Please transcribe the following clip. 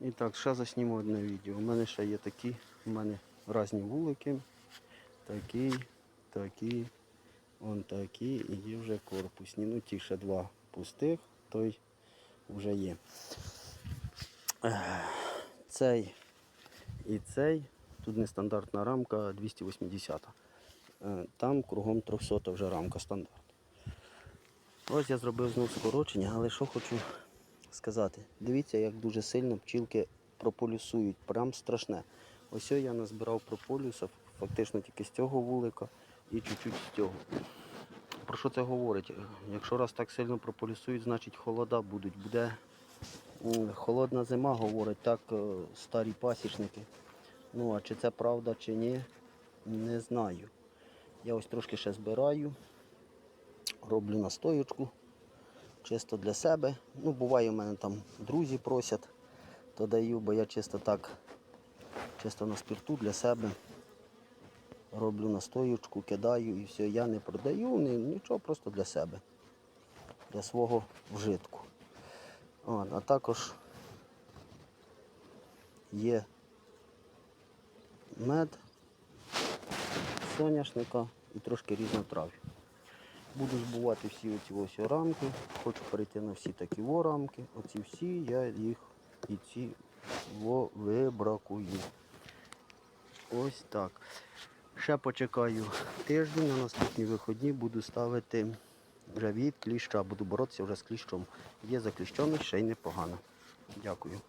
І так, ще засніму одне відео. У мене ще є такі, у мене різні вулики. Такі, такі, он такі і є вже корпусні. Ну ті ще два пустих, той вже є. Цей і цей. Тут нестандартна рамка 280. Е, Там кругом 300 вже рамка стандарт. Ось я зробив знову скорочення, але що хочу сказати. Дивіться, як дуже сильно пчілки прополюсують. Прям страшне. Ось я назбирав прополюса, фактично тільки з цього вулика і чуть-чуть з цього. Про що це говорить? Якщо раз так сильно прополюсують, значить холода будуть. Буде холодна зима, говорять так е, старі пасічники. Ну а чи це правда, чи ні, не знаю. Я ось трошки ще збираю, роблю настоючку, чисто для себе. Ну, буває, у мене там друзі просять, то даю, бо я чисто так, чисто на спирту для себе. Роблю настоючку, кидаю і все. Я не продаю, ні, нічого, просто для себе, для свого вжитку. От, а також є мед, соняшника і трошки різнотрав'я. Буду збувати всі оці ось рамки. Хочу перейти на всі такі во рамки. Оці всі я їх і ці во вибракую. Ось так. Ще почекаю тиждень, на наступні виходні буду ставити вже від кліща, буду боротися вже з кліщом. Є закліщений, ще й непогано. Дякую.